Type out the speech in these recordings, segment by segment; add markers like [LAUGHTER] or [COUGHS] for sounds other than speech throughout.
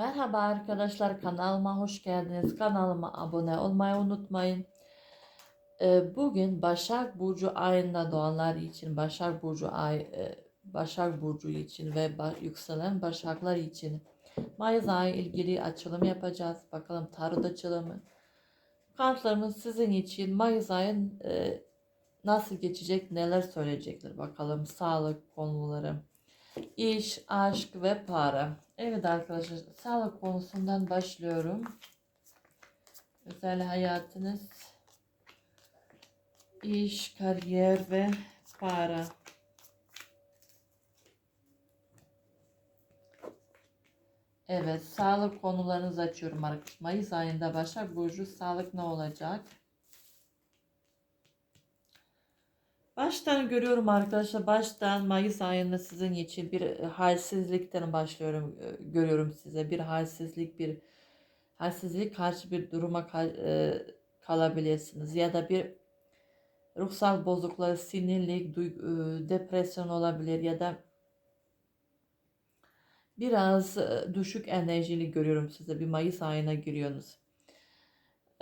Merhaba arkadaşlar kanalıma hoş geldiniz. Kanalıma abone olmayı unutmayın. Ee, Bugün Başak Burcu ayında doğanlar için, Başak Burcu ay, e, Başak Burcu için ve yükselen Başaklar için Mayıs ayı ilgili açılım yapacağız. Bakalım tarot açılımı. Kartlarımız sizin için Mayıs ayın e, nasıl geçecek, neler söyleyecekler bakalım. Sağlık konuları, iş, aşk ve para. Evet arkadaşlar sağlık konusundan başlıyorum. Özel hayatınız, iş, kariyer ve para. Evet sağlık konularınızı açıyorum. Mayıs ayında Başak Burcu sağlık ne olacak? Baştan görüyorum arkadaşlar. Baştan Mayıs ayında sizin için bir e, halsizlikten başlıyorum. e, Görüyorum size. Bir halsizlik, bir halsizlik karşı bir duruma kal- e, kalabilirsiniz. Ya da bir ruhsal bozukluk, sinirlik, duy- e, depresyon olabilir ya da biraz e, düşük enerjili görüyorum size. Bir Mayıs ayına giriyorsunuz.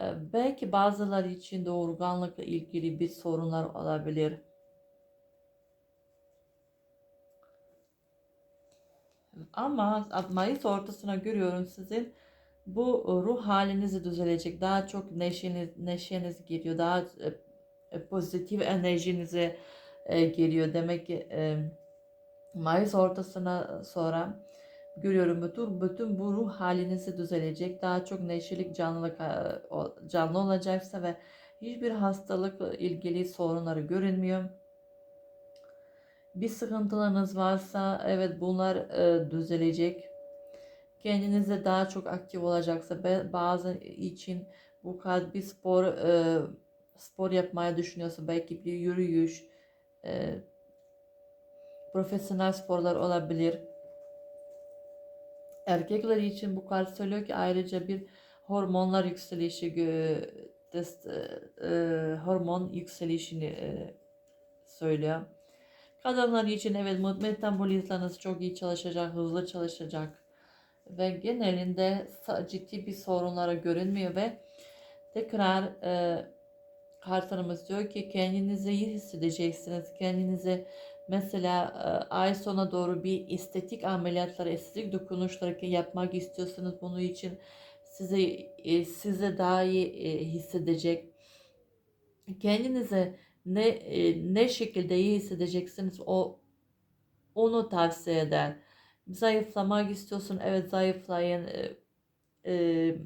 E, Belki bazıları için doğurganlıkla ilgili bir sorunlar olabilir. Ama Mayıs ortasına görüyorum sizin bu ruh halinizi düzelecek. Daha çok neşeniz, neşeniz geliyor. Daha e, e, pozitif enerjinize e, geliyor. Demek ki e, Mayıs ortasına sonra görüyorum bütün bütün bu ruh halinizi düzelecek. Daha çok neşelik canlılık e, canlı olacaksa ve hiçbir hastalıkla ilgili sorunları görünmüyor. Bir sıkıntılarınız varsa evet bunlar e, düzelecek. Kendinizde daha çok aktif olacaksa bazı için bu kadar bir spor e, spor yapmaya düşünüyorsa belki bir yürüyüş e, profesyonel sporlar olabilir. Erkekler için bu kart söylüyor ki ayrıca bir hormonlar yükselişi gö- dest- e, hormon yükselişini e, söylüyor. Kadınlar için evet metabolizmanız çok iyi çalışacak, hızlı çalışacak ve genelinde ciddi bir sorunlara görünmüyor ve tekrar e, kartlarımız diyor ki kendinizi iyi hissedeceksiniz. Kendinizi mesela e, ay sona doğru bir estetik ameliyatları, estetik dokunuşları yapmak istiyorsanız bunun için size size daha iyi e, hissedecek. Kendinize ne e, ne şekilde iyi hissedeceksiniz o onu tavsiye eder. Zayıflamak istiyorsun, evet zayıflayın. E, e,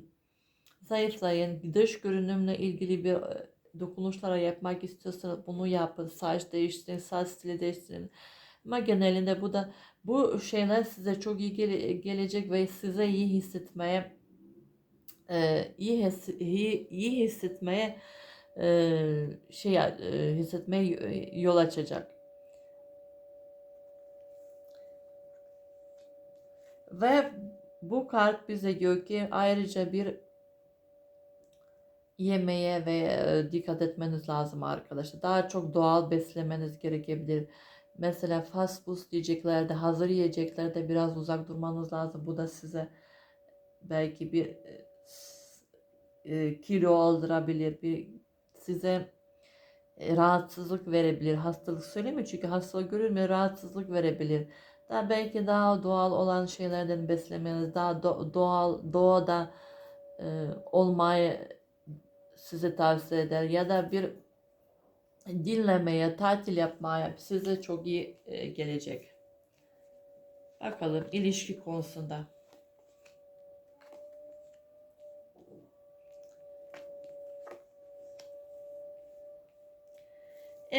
zayıflayın. Dış görünümle ilgili bir e, dokunuşlara yapmak istiyorsanız bunu yapın. Saç değiştirin, saç stili değiştirin. Ama genelinde bu da bu şeyler size çok iyi gele- gelecek ve size iyi hissetmeye e, iyi, his- iyi, iyi hissetmeye şey hissetmeye yol açacak. Ve bu kart bize diyor ki ayrıca bir yemeğe ve dikkat etmeniz lazım arkadaşlar. Daha çok doğal beslemeniz gerekebilir. Mesela fast food yiyeceklerde, hazır yiyeceklerde biraz uzak durmanız lazım. Bu da size belki bir e, kilo aldırabilir, bir size e, rahatsızlık verebilir. Hastalık söylemiyor çünkü hastalık görülmüyor, rahatsızlık verebilir. Daha belki daha doğal olan şeylerden beslemeniz, daha do- doğal doğada e, olmayı size tavsiye eder ya da bir dinlemeye, tatil yapmaya size çok iyi e, gelecek. Bakalım ilişki konusunda.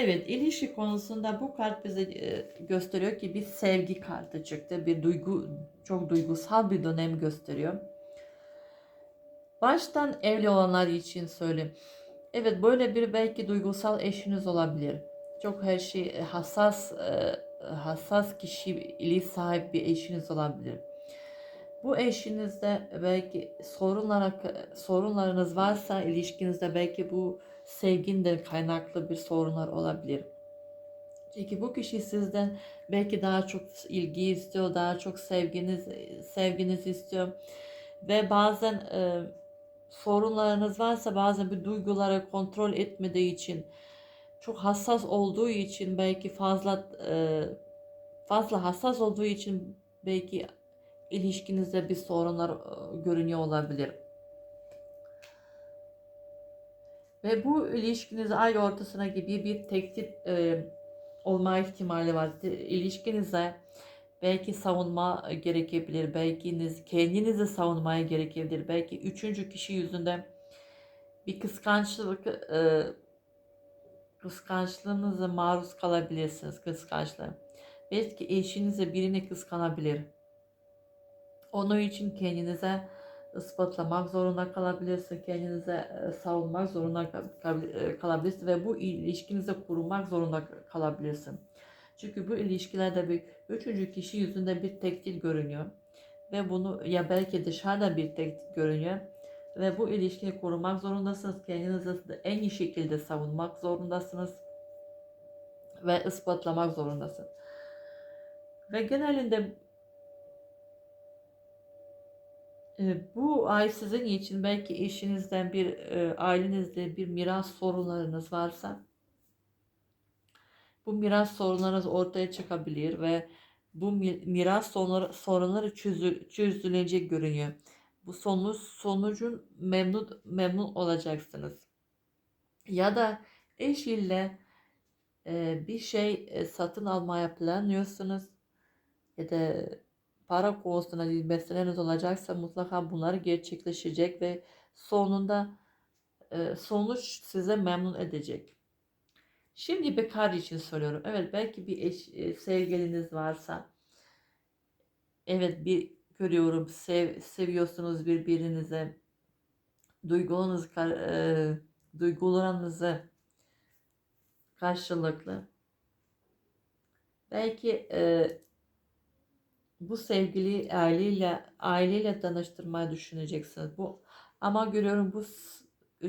Evet, ilişki konusunda bu kart bize e, gösteriyor ki bir sevgi kartı çıktı. Bir duygu, çok duygusal bir dönem gösteriyor. Baştan evli olanlar için söyleyeyim. Evet, böyle bir belki duygusal eşiniz olabilir. Çok her şey e, hassas e, hassas kişiliği sahip bir eşiniz olabilir. Bu eşinizde belki sorunlara sorunlarınız varsa ilişkinizde belki bu sevginden kaynaklı bir sorunlar olabilir. Çünkü bu kişi sizden belki daha çok ilgi istiyor, daha çok sevginiz sevginizi istiyor. Ve bazen e, sorunlarınız varsa bazen bir duyguları kontrol etmediği için çok hassas olduğu için belki fazla e, fazla hassas olduğu için belki ilişkinizde bir sorunlar e, görünüyor olabilir. Ve bu ilişkiniz ay ortasına gibi bir tehdit e, olma ihtimali var. İlişkinize belki savunma gerekebilir. Belki kendinizi savunmaya gerekebilir. Belki üçüncü kişi yüzünden bir kıskançlık e, kıskançlığınıza maruz kalabilirsiniz. Kıskançlığı. Belki eşinize birini kıskanabilir. Onun için kendinize ispatlamak zorunda kalabilirsin. Kendinize e, savunmak zorunda e, kalabilirsin ve bu ilişkinizi kurmak zorunda kalabilirsin. Çünkü bu ilişkilerde bir üçüncü kişi yüzünde bir tehdit görünüyor. Ve bunu ya belki dışarıda bir tehdit görünüyor. Ve bu ilişkiyi korumak zorundasınız. Kendinizi en iyi şekilde savunmak zorundasınız. Ve ispatlamak zorundasınız. Ve genelinde e, bu ay sizin için belki eşinizden bir e, ailenizde bir miras sorunlarınız varsa bu miras sorunlarınız ortaya çıkabilir ve bu miras sorunları, sorunları çözü, çözülecek görünüyor. Bu sonuç sonucun memnun memnun olacaksınız. Ya da eş ile e, bir şey e, satın almaya planlıyorsunuz ya da para konusunda bir meseleniz olacaksa mutlaka bunlar gerçekleşecek ve sonunda e, sonuç size memnun edecek. Şimdi bekar için soruyorum. Evet belki bir eş, e, sevgiliniz varsa evet bir görüyorum sev, seviyorsunuz birbirinize duygularınız e, duygularınızı karşılıklı belki e, bu sevgili aileyle aileyle tanıştırmayı düşüneceksiniz. Bu ama görüyorum bu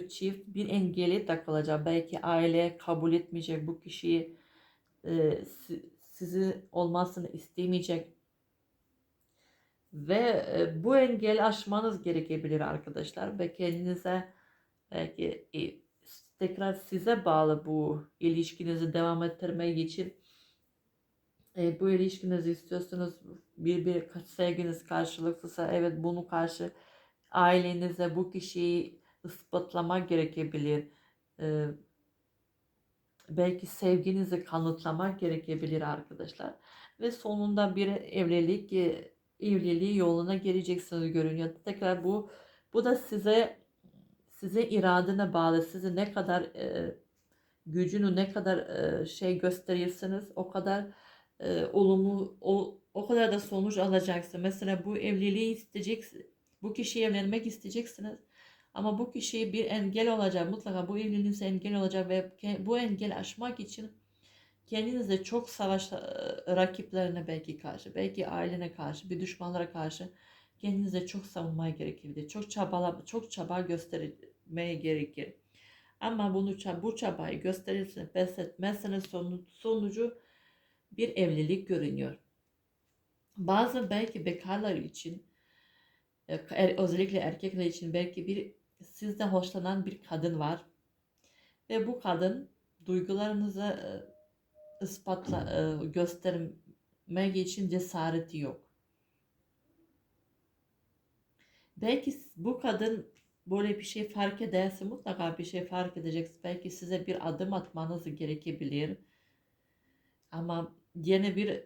çift bir engeli takılacak. Belki aile kabul etmeyecek bu kişiyi e, sizi olmasını istemeyecek. Ve e, bu engeli aşmanız gerekebilir arkadaşlar. Ve kendinize belki e, tekrar size bağlı bu ilişkinizi devam ettirmek için e, bu ilişkinizi istiyorsunuz bir bir sevginiz karşılıklıysa evet bunu karşı ailenize bu kişiyi ispatlamak gerekebilir. E, belki sevginizi kanıtlamak gerekebilir arkadaşlar. Ve sonunda bir evlilik evliliği yoluna geleceksiniz görünüyor. Tekrar bu bu da size size iradene bağlı. Sizi ne kadar e, gücünü ne kadar e, şey gösterirsiniz o kadar e, olumlu o, o kadar da sonuç alacaksın. Mesela bu evliliği isteyeceksin. Bu kişiyi evlenmek isteyeceksiniz. Ama bu kişiye bir engel olacak. Mutlaka bu evliliğinize engel olacak ve bu engel aşmak için kendinizde çok savaş e, rakiplerine belki karşı, belki ailene karşı, bir düşmanlara karşı kendinize çok savunmaya gerekebilir. Çok çaba, çok çaba göstermeye gerekir. Ama bunu bu çabayı gösterirseniz, pes etmezseniz sonucu bir evlilik görünüyor. Bazı belki bekarlar için e, er, özellikle erkekler için belki bir sizde hoşlanan bir kadın var ve bu kadın duygularınızı e, ispatla e, göstermek için cesareti yok. Belki bu kadın böyle bir şey fark ederse mutlaka bir şey fark edeceksiniz. Belki size bir adım atmanız gerekebilir. Ama yine bir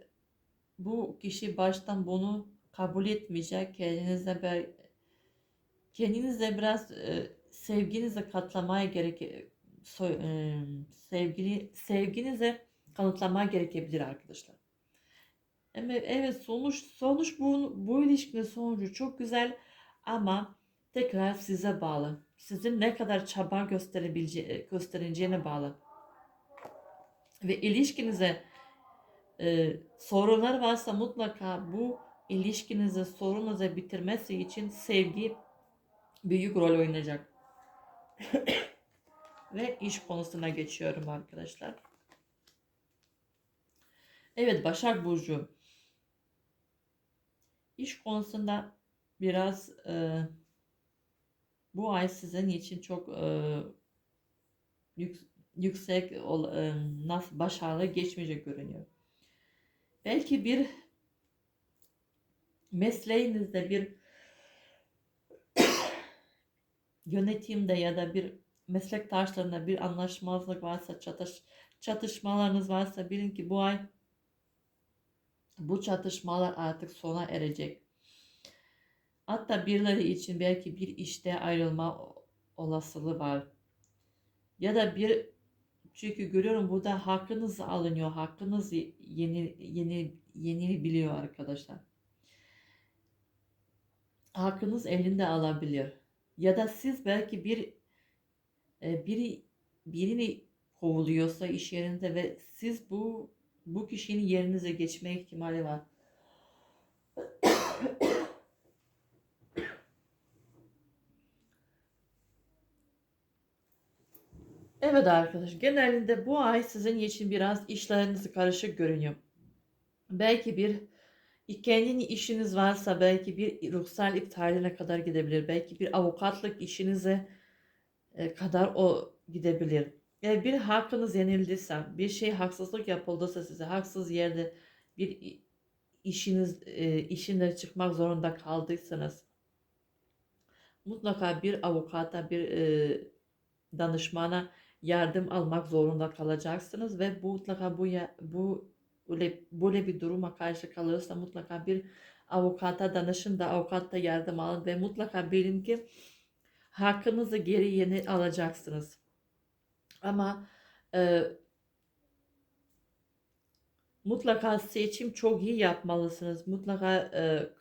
bu kişi baştan bunu kabul etmeyecek. Kendinize bir kendinize biraz e, sevginize katlamaya gerek so, e, sevgili sevginize kanıtlamaya gerekebilir arkadaşlar. Evet, evet sonuç sonuç bu bu ilişkinin sonucu çok güzel ama tekrar size bağlı. Sizin ne kadar çaba gösterebilece göstereceğine bağlı. Ve ilişkinize e, sorunlar varsa mutlaka bu ilişkinizi sorununuza bitirmesi için sevgi büyük rol oynayacak. [COUGHS] Ve iş konusuna geçiyorum arkadaşlar. Evet Başak Burcu. İş konusunda biraz e, bu ay sizin için çok e, yük- yüksek ol, e, nasıl başarılı geçmeyecek görünüyor. Belki bir mesleğinizde bir [COUGHS] yönetimde ya da bir meslektaşlarında bir anlaşmazlık varsa, çatış, çatışmalarınız varsa bilin ki bu ay bu çatışmalar artık sona erecek. Hatta birileri için belki bir işte ayrılma olasılığı var. Ya da bir çünkü görüyorum burada hakkınız alınıyor. Hakkınız yeni yeni yeni biliyor arkadaşlar. Hakkınız elinde alabilir. Ya da siz belki bir e, biri birini kovuluyorsa iş yerinde ve siz bu bu kişinin yerinize geçme ihtimali var. Evet arkadaş, genelinde bu ay sizin için biraz işleriniz karışık görünüyor. Belki bir kendi işiniz varsa belki bir ruhsal iptaline kadar gidebilir. Belki bir avukatlık işinize e, kadar o gidebilir. Yani bir hakkınız yenildiyse, bir şey haksızlık yapıldıysa size haksız yerde bir işiniz e, işinden çıkmak zorunda kaldıysanız mutlaka bir avukata, bir e, danışmana yardım almak zorunda kalacaksınız ve bu mutlaka bu ya, bu böyle, bir duruma karşı kalırsa mutlaka bir avukata danışın da avukatta yardım alın ve mutlaka bilin ki hakkınızı geri yeni alacaksınız. Ama e, mutlaka seçim çok iyi yapmalısınız. Mutlaka e,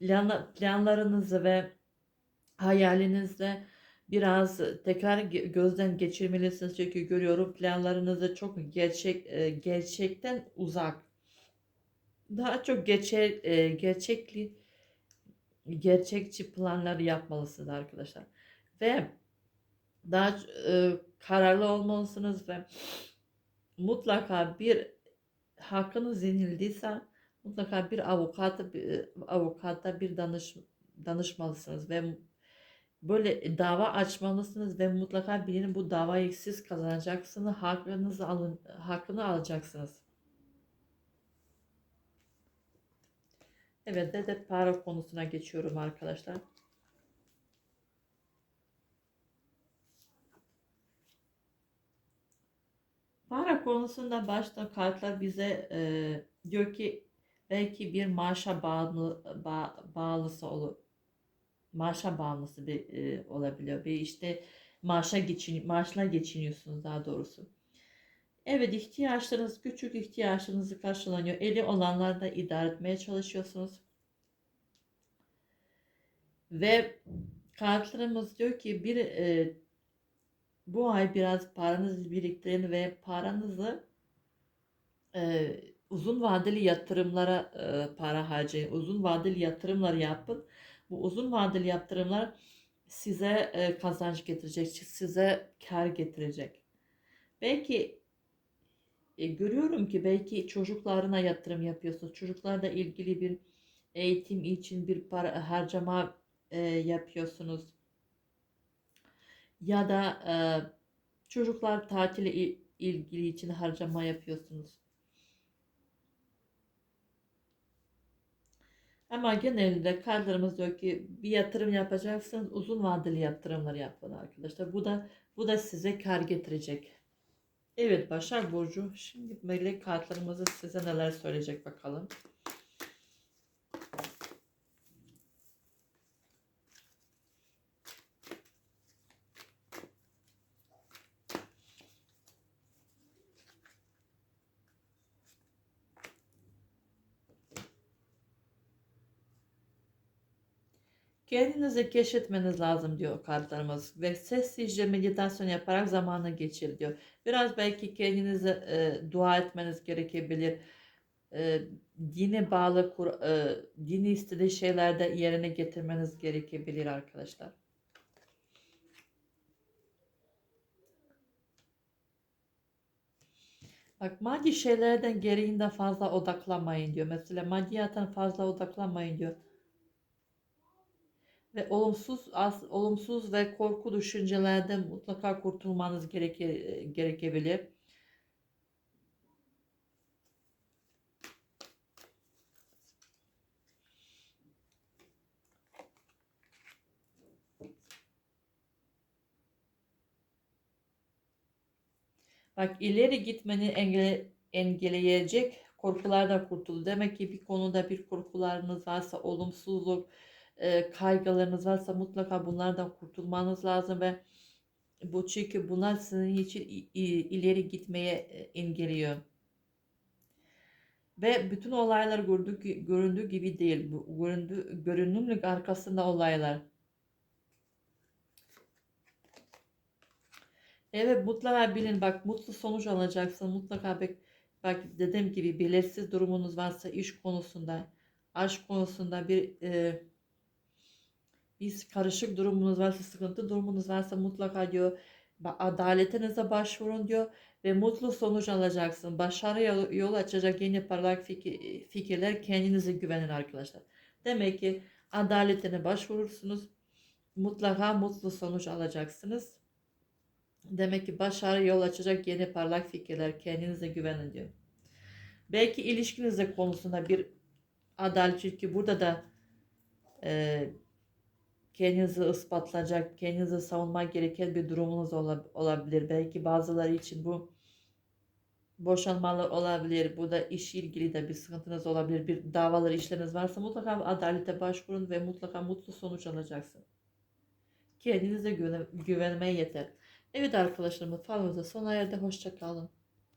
plan, planlarınızı ve hayalinizle biraz tekrar gözden geçirmelisiniz. Çünkü görüyorum planlarınızı çok gerçek e, gerçekten uzak. Daha çok gerçek e, gerçekli gerçekçi planlar yapmalısınız arkadaşlar. Ve daha e, kararlı olmalısınız ve mutlaka bir hakkınız yenildiyse mutlaka bir avukata bir avukata bir danış danışmalısınız ve böyle dava açmalısınız ve mutlaka birinin bu davayı siz kazanacaksınız. Hakkınızı alın, hakkını alacaksınız. Evet de, para konusuna geçiyorum arkadaşlar. Para konusunda başta kartlar bize e, diyor ki belki bir maaşa bağlı ba, bağlısı olur. Maaşa bağımlısı bir e, olabiliyor. Bir işte maaşa geçin maaşla geçiniyorsunuz daha doğrusu. Evet ihtiyaçlarınız küçük ihtiyaçlarınızı karşılanıyor. Eli olanlar da idare etmeye çalışıyorsunuz. Ve kartlarımız diyor ki bir e, bu ay biraz paranızı biriktirin ve paranızı e, uzun vadeli yatırımlara e, para harcayın. Uzun vadeli yatırımlar yapın. Bu uzun vadeli yatırımlar size e, kazanç getirecek, size kar getirecek. Belki e, görüyorum ki belki çocuklarına yatırım yapıyorsunuz. Çocuklarla ilgili bir eğitim için bir para harcama e, yapıyorsunuz ya da e, çocuklar tatile ilgili için harcama yapıyorsunuz. Ama genelde kartlarımız diyor ki bir yatırım yapacaksınız uzun vadeli yatırımlar yapın arkadaşlar. Bu da bu da size kar getirecek. Evet Başak Burcu şimdi melek kartlarımızı size neler söyleyecek bakalım. Kendinizi keşfetmeniz lazım diyor kartlarımız ve sessizce meditasyon yaparak zamanı geçir diyor. Biraz belki kendinize e, dua etmeniz gerekebilir. E, dine bağlı, kur, e, dini istediği şeylerde yerine getirmeniz gerekebilir arkadaşlar. Bak maddi şeylerden gereğinden fazla odaklanmayın diyor. Mesela maddiyattan fazla odaklanmayın diyor. Ve olumsuz as, olumsuz ve korku düşüncelerden mutlaka kurtulmanız gereke, gerekebilir. Bak ileri gitmeni engele, engelleyecek korkulardan kurtul. Demek ki bir konuda bir korkularınız varsa, olumsuzluk, e, kaygılarınız varsa mutlaka bunlardan kurtulmanız lazım ve bu çünkü bunlar sizin için ileri gitmeye e, engelliyor. Ve bütün olaylar göründüğü, göründüğü gibi değil. Bu göründüğü, görünümlük arkasında olaylar. Evet mutlaka bilin bak mutlu sonuç alacaksın. Mutlaka bak, bak dediğim gibi belirsiz durumunuz varsa iş konusunda, aşk konusunda bir e, bir karışık durumunuz varsa, sıkıntı durumunuz varsa mutlaka diyor adaletinize başvurun diyor ve mutlu sonuç alacaksın. Başarı yol açacak yeni parlak fikir, fikirler kendinize güvenin arkadaşlar. Demek ki adaletine başvurursunuz. Mutlaka mutlu sonuç alacaksınız. Demek ki başarı yol açacak yeni parlak fikirler kendinize güvenin diyor. Belki ilişkinizde konusunda bir adalet çünkü burada da e, kendinizi ispatlayacak, kendinizi savunmak gereken bir durumunuz ola- olabilir. Belki bazıları için bu boşanmalı olabilir. Bu da iş ilgili de bir sıkıntınız olabilir. Bir davalar işleriniz varsa mutlaka adalete başvurun ve mutlaka mutlu sonuç alacaksın. Kendinize güven güvenmeye yeter. Evet arkadaşlarım falımıza sona erdi. Hoşça kalın.